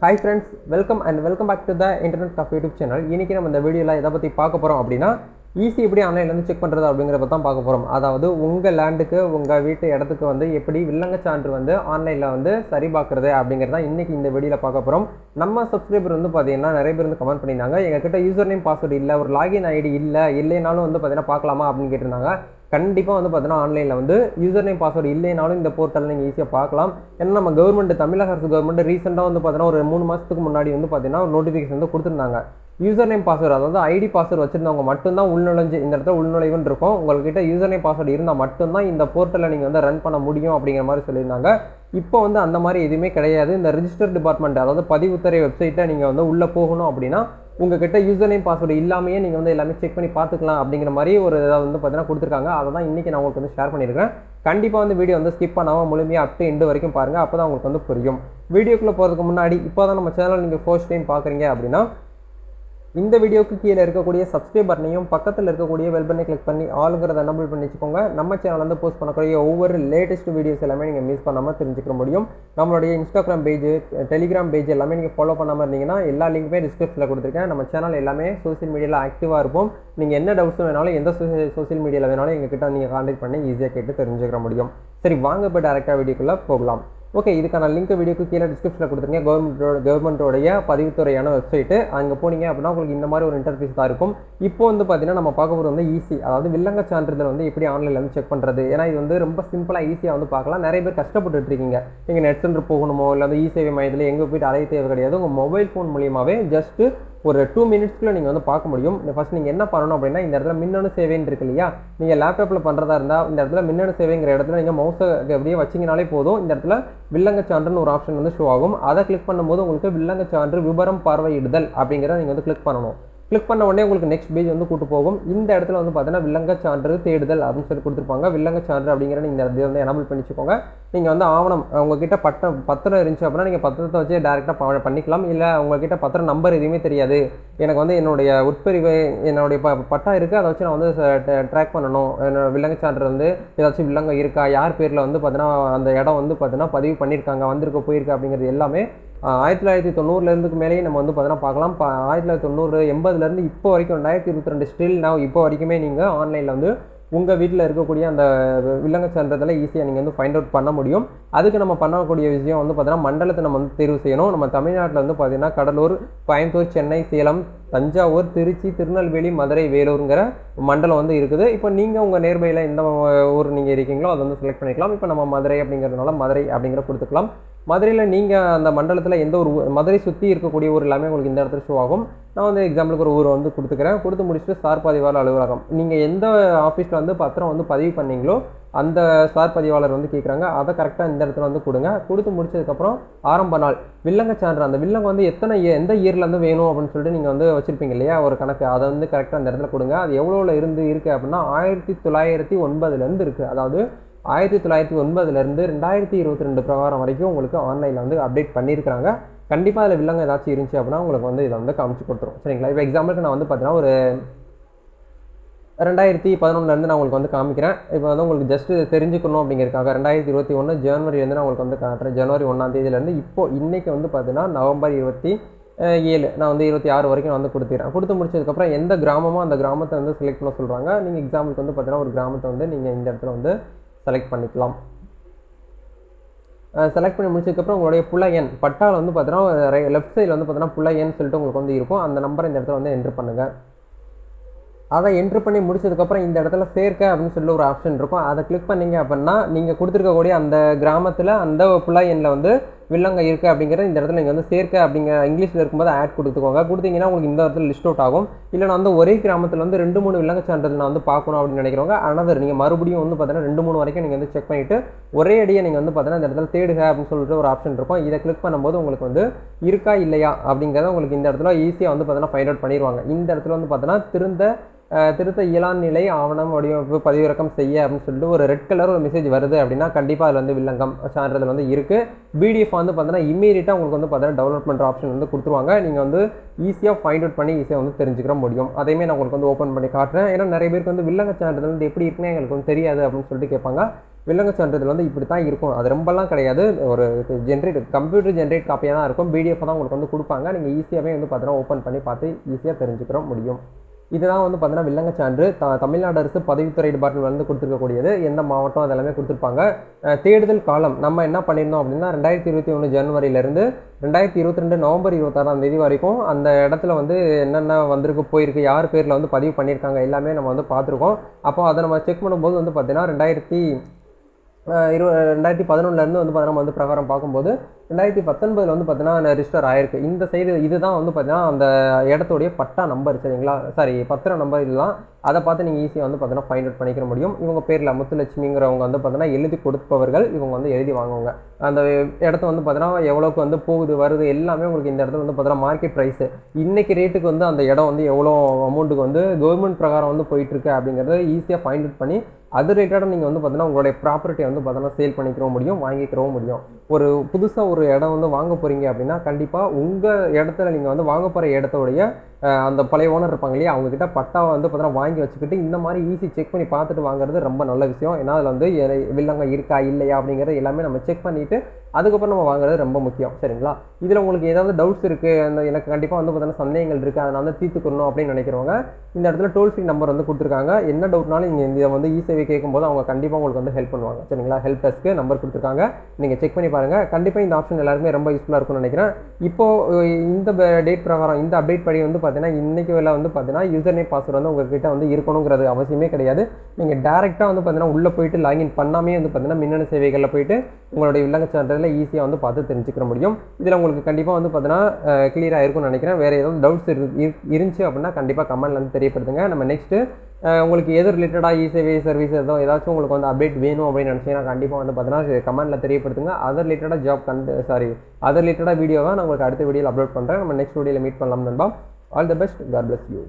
Hi friends welcome and welcome back to the internet of YouTube channel இன்றைக்கி நம்ம இந்த வீடியோவில் எதை பற்றி பார்க்க போகிறோம் அப்படின்னா ஈஸி எப்படி ஆன்லைன்லேருந்து செக் பண்ணுறது அப்படிங்கிறத தான் பார்க்க போகிறோம் அதாவது உங்கள் லேண்டுக்கு உங்கள் வீட்டு இடத்துக்கு வந்து எப்படி வில்லங்க சான்று வந்து ஆன்லைனில் வந்து சரி பார்க்குறது அப்படிங்கிறத இன்றைக்கி இந்த வீடியோவில் பார்க்க போகிறோம் நம்ம சப்ஸ்கிரைபர் வந்து பார்த்தீங்கன்னா நிறைய பேர் வந்து கமெண்ட் பண்ணியிருந்தாங்க. எங்ககிட்ட யூசர் நேம் பாஸ்வேர்டு இல்லை ஒரு லாகின் ஐடி இல்லை இல்லைனாலும் வந்து பார்த்தீங்கன்னா பார்க்கலாமா அப்படின்னு கேட்டிருந்தாங்க. கண்டிப்பாக வந்து பார்த்தீங்கன்னா ஆன்லைனில் வந்து யூசர் நேம் பாஸ்வேர்டு இல்லைனாலும் இந்த போர்ட்டலில் நீங்கள் ஈஸியாக பார்க்கலாம். ஏன்னா நம்ம கவர்மெண்ட் தமிழக அரசு கவர்மெண்ட் ரீசெண்டாக வந்து பார்த்தீங்கன்னா ஒரு மூணு மாதத்துக்கு முன்னாடி வந்து பார்த்தீங்கன்னா ஒரு நோட்டிஃபிகேஷன் வந்து கொடுத்துருந்தாங்க. யூசர் நேம் பாஸ்வேர்டு அதாவது ஐடி பாஸ்வேர்டு வச்சிருந்தவங்க மட்டும்தான் உள்நுழைஞ்சு இந்த இடத்துல உள்நுழைவுன்னு இருக்கும். உங்கள்கிட்ட யூசர் நேம் பாஸ்வேர்டு இருந்தால் மட்டும்தான் இந்த போர்ட்டலை நீங்கள் வந்து ரன் பண்ண முடியும் அப்படிங்கிற மாதிரி சொல்லியிருந்தாங்க. இப்போ வந்து அந்த மாதிரி எதுவுமே கிடையாது. இந்த ரிஜிஸ்டர் டிபார்ட்மெண்ட் அதாவது பதிவுத்துறை வெப்சைட்டை நீங்கள் வந்து உள்ளே போகணும் அப்படின்னா உங்ககிட்ட யூசர் நேம் பாஸ்வேர்டு இல்லாமையே நீங்கள் வந்து எல்லாமே செக் பண்ணி பார்த்துக்கலாம் அப்படிங்கிற மாதிரி ஒரு இதை வந்து பார்த்தீங்கன்னா கொடுத்துருக்காங்க. அதை தான் இன்றைக்கி நான் உங்களுக்கு வந்து ஷேர் பண்ணியிருக்கேன் கண்டிப்பாக வந்து வீடியோ வந்து ஸ்கிப் பண்ணாமல் முழுமையாக அப் டு எண்டு வரைக்கும் பாருங்கள் அப்போ தான் உங்களுக்கு வந்து புரியும். வீடியோக்குள்ளே போகிறதுக்கு முன்னாடி இப்போ தான் நம்ம சேனல் நீங்கள் ஃபர்ஸ்ட் டைம் பார்க்குறீங்க அப்படின்னா இந்த வீடியோக்கு கீழே இருக்கக்கூடிய சப்ஸ்கிரைப் பட்டனையும் பக்கத்தில் இருக்கக்கூடிய வெல் பண்ணி கிளிக் பண்ணி ஆளுங்கிறத நம்பிள் பண்ணி வச்சுக்கோங்க. நம்ம சேனல் வந்து போஸ்ட் பண்ணக்கூடிய ஒவ்வொரு லேட்டஸ்ட் வீடியோஸ் எல்லாமே நீங்கள் மிஸ் பண்ணாமல் தெரிஞ்சுக்க முடியும். நம்மளுடைய இன்ஸ்டாகிராம் பேஜ் டெலிகிராம் பேஜ் எல்லாமே நீங்கள் ஃபாலோ பண்ணாமல் இருந்தீங்கன்னா எல்லா லிங்க்குமே டிஸ்கிரிப்ஷனில் கொடுத்துருக்கேன். நம்ம சேனல் எல்லாமே சோஷியல் மீடியாவில் ஆக்டிவாக இருப்போம். நீங்கள் என்ன டவுட்ஸ் வேணாலும் எந்த சோஷியல் மீடியாவில் வேணாலும் எங்ககிட்ட நீங்கள் கான்டாக்ட் பண்ணி ஈஸியாக கேட்டு தெரிஞ்சுக்கிற முடியும். சரி வாங்க போய் டேரெக்டாக வீடியோக்குள்ளே போகலாம். ஓகே இதுக்கான லிங்க் வீடியோக்கு கீழே டிஸ்கிரிப்ஷனில் கொடுத்துருங்க கவர்மெண்ட்டோட கவர்மெண்ட்டோடைய பதிவுத்துறையான வெப்சைட்டு அங்கே போனீங்க அப்படின்னா உங்களுக்கு இந்த மாதிரி ஒரு இன்டர்ஃபீஸ் தான் இருக்கும். இப்போ வந்து பார்த்தீங்கன்னா நம்ம பார்க்க போகிறது வந்து ஈஸி அதாவது வில்லங்க சான்றிதழ் வந்து எப்படி ஆன்லைனில் வந்து செக் பண்ணுறது ஏன்னா இது வந்து ரொம்ப சிம்பிளாக ஈஸியாக வந்து பார்க்கலாம். நிறைய பேர் கஷ்டப்பட்டுட்டு இருக்கீங்க. நீங்கள் நெட் சென்டர் போகணுமோ இல்லை வந்து இ சேவை மையத்தில் எங்கே போயிட்டு அலைய தேவை கிடையாது. உங்கள் மொபைல் ஃபோன் மூலியமாகவே ஜஸ்ட்டு ஒரு டூ மினிட்ஸ்க்குள்ள நீங்கள் வந்து பார்க்க முடியும். ஃபஸ்ட் நீங்கள் என்ன பண்ணணும் அப்படின்னா இந்த இடத்துல மின்னணு சேவைன்னு இருக்கு இல்லையா? நீங்கள் லேப்டாப்பில் பண்ணுறதா இருந்தால் இந்த இடத்துல மின்னணு சேவைங்கிற இடத்துல நீங்கள் மவுஸை அப்படியே வச்சிங்கனாலே போதும். இந்த இடத்துல வில்லங்க சான்றுன்னு ஒரு ஆப்ஷன் வந்து ஷோ ஆகும். அதை கிளிக் பண்ணும்போது உங்களுக்கு வில்லங்க சான்று விபரம் பார்வையிடுதல் அப்படிங்கிறத நீங்கள் வந்து கிளிக் பண்ணணும். கிளிக் பண்ண உடனே உங்களுக்கு நெக்ஸ்ட் பேஜ் வந்து கூட்டு போகும். இந்த இடத்துல வந்து பார்த்தீங்கன்னா வில்லங்க சான்று தேடுதல் அப்படின்னு சொல்லி கொடுத்துருப்பாங்க. வில்லங்க சான்று அப்படிங்கிற நீங்கள் இதை வந்து எனபிள் பண்ணிச்சுக்கோங்க. நீங்கள் வந்து ஆவணம் உங்ககிட்ட பட்டம் பத்திரம் இருந்துச்சு அப்படின்னா நீங்கள் பத்திரத்தை வச்சு டேரெக்டாக பண்ணிக்கலாம். இல்லை உங்ககிட்ட பத்திரம் நம்பர் எதுவுமே தெரியாது. எனக்கு வந்து என்னுடைய உட்பிரிவு என்னுடைய ப பட்டா இருக்குது அதை வச்சு நான் வந்து ட்ராக் பண்ணணும். என்னோட வில்லங்க சான்று வந்து ஏதாச்சும் வில்லங்க இருக்கா? யார் பேரில் வந்து பார்த்தீங்கன்னா அந்த இடம் வந்து பார்த்தீங்கன்னா பதிவு பண்ணியிருக்காங்க வந்திருக்க போயிருக்கு அப்படிங்கிறது எல்லாமே ஆயிரத்தி தொள்ளாயிரத்தி தொண்ணூறுலேருந்துக்கு மேலேயே நம்ம வந்து பார்த்தோன்னா பார்க்கலாம். இப்போ ஆயிரத்தி தொள்ளாயிரத்தி தொண்ணூறு எண்பதுலேருந்து இப்போ வரைக்கும் ரெண்டாயிரத்தி இருபத்தி ரெண்டு ஸ்டில் நான் இப்போ வரைக்குமே நீங்கள் ஆன்லைனில் வந்து உங்கள் வீட்டில் இருக்கக்கூடிய அந்த வில்லங்க சான்றதில் ஈஸியாக நீங்கள் வந்து ஃபைண்ட் அவுட் பண்ண முடியும். அதுக்கு நம்ம பண்ணக்கூடிய விஷயம் வந்து பார்த்தீங்கன்னா மண்டலத்தை நம்ம வந்து தேர்வு செய்யணும். நம்ம தமிழ்நாட்டில் வந்து பார்த்திங்கன்னா கடலூர் கோயம்புத்தூர் சென்னை சேலம் தஞ்சாவூர் திருச்சி திருநெல்வேலி மதுரை வேலூருங்கிற மண்டலம் வந்து இருக்குது. இப்போ நீங்கள் உங்கள் நேர்மையில் எந்த ஊர் நீங்கள் இருக்கீங்களோ அதை வந்து செலக்ட் பண்ணிக்கலாம். இப்போ நம்ம மதுரை அப்படிங்கிறதுனால மதுரை அப்படிங்கிற கொடுத்துக்கலாம். மதுரையில் நீங்கள் அந்த மண்டலத்தில் எந்த ஒரு மதுரை சுற்றி இருக்கக்கூடிய ஊர் எல்லாமே உங்களுக்கு இந்த இடத்துல ஷோ ஆகும். நான் வந்து எக்ஸாம்பிளுக்கு ஒரு ஊரை வந்து கொடுத்துக்கிறேன். கொடுத்து முடிச்சுட்டு சார் பதிவாளர் அலுவலகம். நீங்கள் எந்த ஆஃபீஸில் வந்து பத்திரம் வந்து பதிவு பண்ணீங்களோ அந்த சார் பதிவாளர் வந்து கேட்குறாங்க அதை கரெக்டாக இந்த இடத்துல வந்து கொடுங்க. கொடுத்து முடிச்சதுக்கப்புறம் ஆரம்ப நாள். வில்லங்க சான்று அந்த வில்லங்க வந்து எத்தனை எந்த இயர்லேருந்து வேணும் அப்படின்னு சொல்லிட்டு நீங்கள் வந்து வச்சுருப்பீங்க இல்லையா? ஒரு கணக்கு. அதை வந்து கரெக்டாக அந்த இடத்துல கொடுங்க. அது எவ்வளோவில் இருந்து இருக்குது அப்படின்னா ஆயிரத்தி தொள்ளாயிரத்தி ஒன்பதுலேருந்து இருக்குது அதாவது ஆயிரத்தி தொள்ளாயிரத்தி ஒன்பதுலேருந்து ரெண்டாயிரத்தி இருபத்தி ரெண்டு பிரகாரம் வரைக்கும் உங்களுக்கு ஆன்லைனில் வந்து அப்டேட் பண்ணியிருக்காங்க கண்டிப்பாக அதில் வில்லங்க ஏதாச்சும் இருந்துச்சு அப்படின்னா உங்களுக்கு வந்து இதை வந்து காமிச்சு கொடுத்துரும். சரிங்களா? இப்போ எக்ஸாம்பிளுக்கு நான் வந்து பார்த்தீங்கன்னா ஒரு ரெண்டாயிரத்தி பதினொன்றுலேருந்து நான் உங்களுக்கு வந்து காமிக்கிறேன். இப்போ வந்து உங்களுக்கு ஜஸ்ட் தெரிஞ்சுக்கணும் அப்படிங்கிறக்காக ரெண்டாயிரத்தி இருபத்தி ஒன்று ஜனவரிலேருந்து நான் உங்களுக்கு வந்து காட்டுறேன். ஜனவரி ஒன்றாம் தேதியிலேருந்து இப்போ இன்றைக்கி வந்து பார்த்தீங்கன்னா நவம்பர் இருபத்தி ஏழு. நான் வந்து இருபத்தி ஆறு வரைக்கும் நான் வந்து கொடுத்துக்கிறேன். கொடுத்து முடிச்சதுக்கப்புறம் எந்த கிராமமோ அந்த கிராமத்தை வந்து செலக்ட் பண்ண சொல்கிறாங்க நீங்கள் எக்ஸாம்பிளுக்கு வந்து பார்த்தீங்கன்னா ஒரு கிராமத்தை வந்து நீங்கள் இந்த இடத்துல வந்து செலக்ட் பண்ணிக்கலாம். செலக்ட் பண்ணி முடிச்சதுக்கப்புறம் உங்களுடைய புள்ள எண் பட்டாவில் வந்து பார்த்தீங்கன்னா லெஃப்ட் சைடில் வந்து பார்த்தீங்கன்னா புள்ள எண் சொல்லிட்டு உங்களுக்கு வந்து இருக்கும். அந்த நம்பரை இந்த இடத்துல வந்து என்ட்ரு பண்ணுங்கள் அதை என்ட்ரு பண்ணி முடிச்சதுக்கப்புறம் இந்த இடத்துல சேர்க்க அப்படின்னு சொல்லி ஒரு ஆப்ஷன் இருக்கும். அதை கிளிக் பண்ணிங்க அப்படின்னா நீங்கள் கொடுத்துருக்கக்கூடிய அந்த கிராமத்தில் அந்த புள்ள எண்ணில் வந்து வில்லங்க இருக்குது அப்படிங்கிறத இந்த இடத்துல நீங்கள் வந்து சேர்க்க அப்படிங்கிற இங்கிலீஷில் இருக்கும்போது ஆட் கொடுத்துக்கோங்க. கொடுத்தீங்கன்னா உங்களுக்கு இந்த இடத்துல லிஸ்ட் அவுட் ஆகும். இல்லை நான் வந்து ஒரே கிராமத்தில் வந்து ரெண்டு மூணு வில்லங்க சான்றிதழ் நான் வந்து பார்க்கணும் அப்படின்னு நினைக்கிறவங்க அனதர் நீங்கள் மறுபடியும் வந்து பார்த்தீங்கன்னா ரெண்டு மூணு வரைக்கும் நீங்கள் வந்து செக் பண்ணிவிட்டு ஒரே அடியை நீங்கள் வந்து பார்த்தீங்கன்னா இந்த இடத்துல தேடுக அப்படின்னு சொல்லிட்டு ஒரு ஆப்ஷன் இருக்கும். இதை கிளிக் பண்ணும்போது உங்களுக்கு வந்து இருக்கா இல்லையா அப்படிங்கிறத உங்களுக்கு இந்த இடத்துல ஈஸியாக வந்து பார்த்தீங்கன்னா ஃபைண்ட் அவுட் பண்ணிடுவாங்க இந்த இடத்துல வந்து பார்த்தீங்கன்னா திருந்த திருத்த இயலான் நிலை ஆவணம் வடிவமைப்பு பதிவிறக்கம் செய்ய அப்படின்னு சொல்லிட்டு ஒரு ரெட் கலர் ஒரு மெசேஜ் வருது அப்படின்னா கண்டிப்பாக அதில் வந்து வில்லங்கம் சான்றிதழ் வந்து இருக்குது பிடிஎஃப் வந்து பார்த்தீங்கன்னா இம்மீடியட்டாக உங்களுக்கு வந்து பார்த்தீங்கன்னா டவுன்லோட் பண்ணுற ஆப்ஷன் வந்து கொடுத்துருவாங்க. நீங்கள் வந்து ஈஸியாக ஃபைண்ட் அவுட் பண்ணி ஈஸியாக வந்து தெரிஞ்சுக்கிற முடியும். அதையுமே நான் உங்களுக்கு வந்து ஓப்பன் பண்ணி காட்டுறேன். ஏன்னா நிறைய பேருக்கு வந்து வில்லங்க சான்றிதழ் வந்து எப்படி இருக்குன்னு எங்களுக்கு வந்து தெரியாது அப்படின்னு சொல்லிட்டு கேட்பாங்க. வில்லங்க சான்றிதழ் வந்து இப்படி தான் இருக்கும். அது ரொம்பலாம் கிடையாது. ஒரு ஜென்ரேட் கம்ப்யூட்டர் ஜென்ரேட் காப்பியாக தான் இருக்கும். பிடிஎஃப் தான் உங்களுக்கு வந்து கொடுப்பாங்க. நீங்கள் ஈஸியாகவே வந்து பார்த்தீங்கன்னா ஓப்பன் பண்ணி பார்த்து ஈஸியாக தெரிஞ்சுக்கிற முடியும். இதுதான் வந்து பார்த்தீங்கன்னா வில்லங்க சான்று த தமிழ்நாடு அரசு பதவித்துறை டிபார்ட்மெண்ட் வந்து கொடுத்துருக்கக்கூடியது. எந்த மாவட்டம் அதெல்லாமே கொடுத்துருப்பாங்க. தேடுதல் காலம். நம்ம என்ன பண்ணியிருந்தோம் அப்படின்னா ரெண்டாயிரத்தி இருபத்தி ஒன்று ஜனவரியிலேருந்து ரெண்டாயிரத்தி இருபத்தி ரெண்டு நவம்பர் இருபத்தாறாம் தேதி வரைக்கும் அந்த இடத்துல வந்து என்னென்ன வந்திருக்கு போயிருக்கு யார் பேரில் வந்து பதிவு பண்ணியிருக்காங்க எல்லாமே நம்ம வந்து பார்த்துருக்கோம். அப்போ அதை நம்ம செக் பண்ணும்போது வந்து பார்த்திங்கன்னா ரெண்டாயிரத்தி இரு ரெண்டாயிரத்தி பதினொன்றுலேருந்து வந்து பார்த்தீங்கன்னா வந்து பிரகாரம் பார்க்கும்போது ரெண்டாயிரத்தி பத்தொன்பதில் வந்து பார்த்தீங்கன்னா ரிஜிஸ்டர் ஆயிருக்கு. இந்த சைடு இதுதான் வந்து பார்த்தீங்கன்னா அந்த இடத்துடைய பட்டா நம்பர் சரிங்களா? சாரி பத்திர நம்பர் இதெல்லாம் அதை பார்த்து நீங்கள் ஈஸியாக வந்து பார்த்தீங்கன்னா ஃபைண்ட் அவுட் பண்ணிக்கிற முடியும். இவங்க பேரில் முத்துலட்சுமிங்கிறவங்க வந்து பார்த்தீங்கன்னா எழுதி கொடுப்பவர்கள். இவங்க வந்து எழுதி வாங்குவாங்க. அந்த இடத்த வந்து பார்த்தீங்கன்னா எவ்வளோக்கு வந்து போகுது வருது எல்லாமே உங்களுக்கு இந்த இடத்துல வந்து பார்த்தீங்கன்னா மார்க்கெட் ப்ரைஸு இன்றைக்கி ரேட்டுக்கு வந்து அந்த இடம் வந்து எவ்வளோ அமௌண்ட்டுக்கு வந்து கவர்மெண்ட் பிரகாரம் வந்து போயிட்டுருக்கு அப்படிங்கிறத ஈஸியாக ஃபைண்ட் அவுட் பண்ணி அது ரிலேட்டடாக நீங்கள் வந்து பார்த்தீங்கன்னா உங்களுடைய ப்ராப்பர்ட்டியை வந்து பார்த்தீங்கன்னா சேல் பண்ணிக்கிறவும் முடியும் வாங்கிக்கிறவும் முடியும். ஒரு புதுசாக ஒரு இடம் வந்து வாங்க போகிறீங்க அப்படின்னா கண்டிப்பாக உங்கள் இடத்துல நீங்கள் வந்து வாங்க போகிற இடத்தோடைய அந்த பழைய ஓனர் இருப்பாங்க இல்லையா அவங்கக்கிட்ட பட்டா வந்து பார்த்தீங்கன்னா வாங்கி வச்சுக்கிட்டு இந்த மாதிரி ஈஸி செக் பண்ணி பார்த்துட்டு வாங்குறது ரொம்ப நல்ல விஷயம். ஏன்னா அதில் வந்து வில்லங்க இருக்கா இல்லையா அப்படிங்கிறது எல்லாமே நம்ம செக் பண்ணிவிட்டு அதுக்கப்புறம் நம்ம வாங்குறது ரொம்ப முக்கியம். சரிங்களா? இதில் உங்களுக்கு ஏதாவது டவுட்ஸ் இருக்குது அந்த எனக்கு கண்டிப்பாக வந்து பார்த்தீங்கன்னா சந்தேகங்கள் இருக்குது அதை நான் வந்து தீர்த்துக்கணும் அப்படின்னு நினைக்கிறவங்க இந்த இடத்துல டோல் ஃப்ரீ நம்பர் வந்து கொடுத்துருக்காங்க. என்ன டவுட்னாலும் நீங்கள் இதை வந்து இ சேவை கேட்கும்போது அவங்க கண்டிப்பாக உங்களுக்கு வந்து ஹெல்ப் பண்ணுவாங்க. சரிங்களா? ஹெல்ப் டெஸ்க்கு நம்பர் கொடுத்துருக்காங்க. நீங்கள் செக் பண்ணி பாருங்கள் கண்டிப்பாக இந்த ஆப்ஷன் எல்லாருமே ரொம்ப யூஸ்ஃபுல்லாக இருக்கும்னு நினைக்கிறேன். இப்போது இந்த டேட் பிரகாரம் இந்த அப்டேட் படி வந்து பார்த்தீங்கன்னா இன்றைக்கி வேலை வந்து பார்த்தீங்கன்னா யூசர் நேம் பாஸ்வேர்டு வந்து உங்ககிட்ட வந்து இருக்கணுங்கிறது அவசியமே கிடையாது. நீங்கள் டேரெக்டாக வந்து பார்த்தீங்கன்னா உள்ளே போயிட்டு லாகின் பண்ணாமே வந்து பார்த்தீங்கன்னா மின்னணு சேவைகளில் போயிட்டு உங்களுடைய வில்லங்க நல்ல ஈஸியாக வந்து பார்த்து தெரிஞ்சுக்கிற முடியும். இதில் உங்களுக்கு கண்டிப்பாக வந்து பார்த்தீங்கன்னா கிளியராக இருக்கும்னு நினைக்கிறேன். வேறு ஏதாவது டவுட்ஸ் இருந்துச்சு அப்படின்னா கண்டிப்பாக கமெண்ட்ல வந்து தெரியப்படுத்துங்க. நம்ம நெக்ஸ்ட்டு உங்களுக்கு எது ரிலேட்டடாக இசேவை சர்வீஸ் ஏதோ ஏதாச்சும் உங்களுக்கு வந்து அப்டேட் வேணும் அப்படின்னு நினச்சிங்கன்னா கண்டிப்பாக வந்து பார்த்தீங்கன்னா கமெண்ட்டில் தெரியப்படுத்துங்க. அதர் ரிலேட்டடாக ஜாப் கண்டு சாரி அதர் ரிலேட்டடாக வீடியோவை நான் உங்களுக்கு அடுத்த வீடியோவில் அப்லோட் பண்ணுறேன் நம்ம நெக்ஸ்ட் வீடியோவில் மீட் பண்ணலாம் நண்பா. All the best God bless you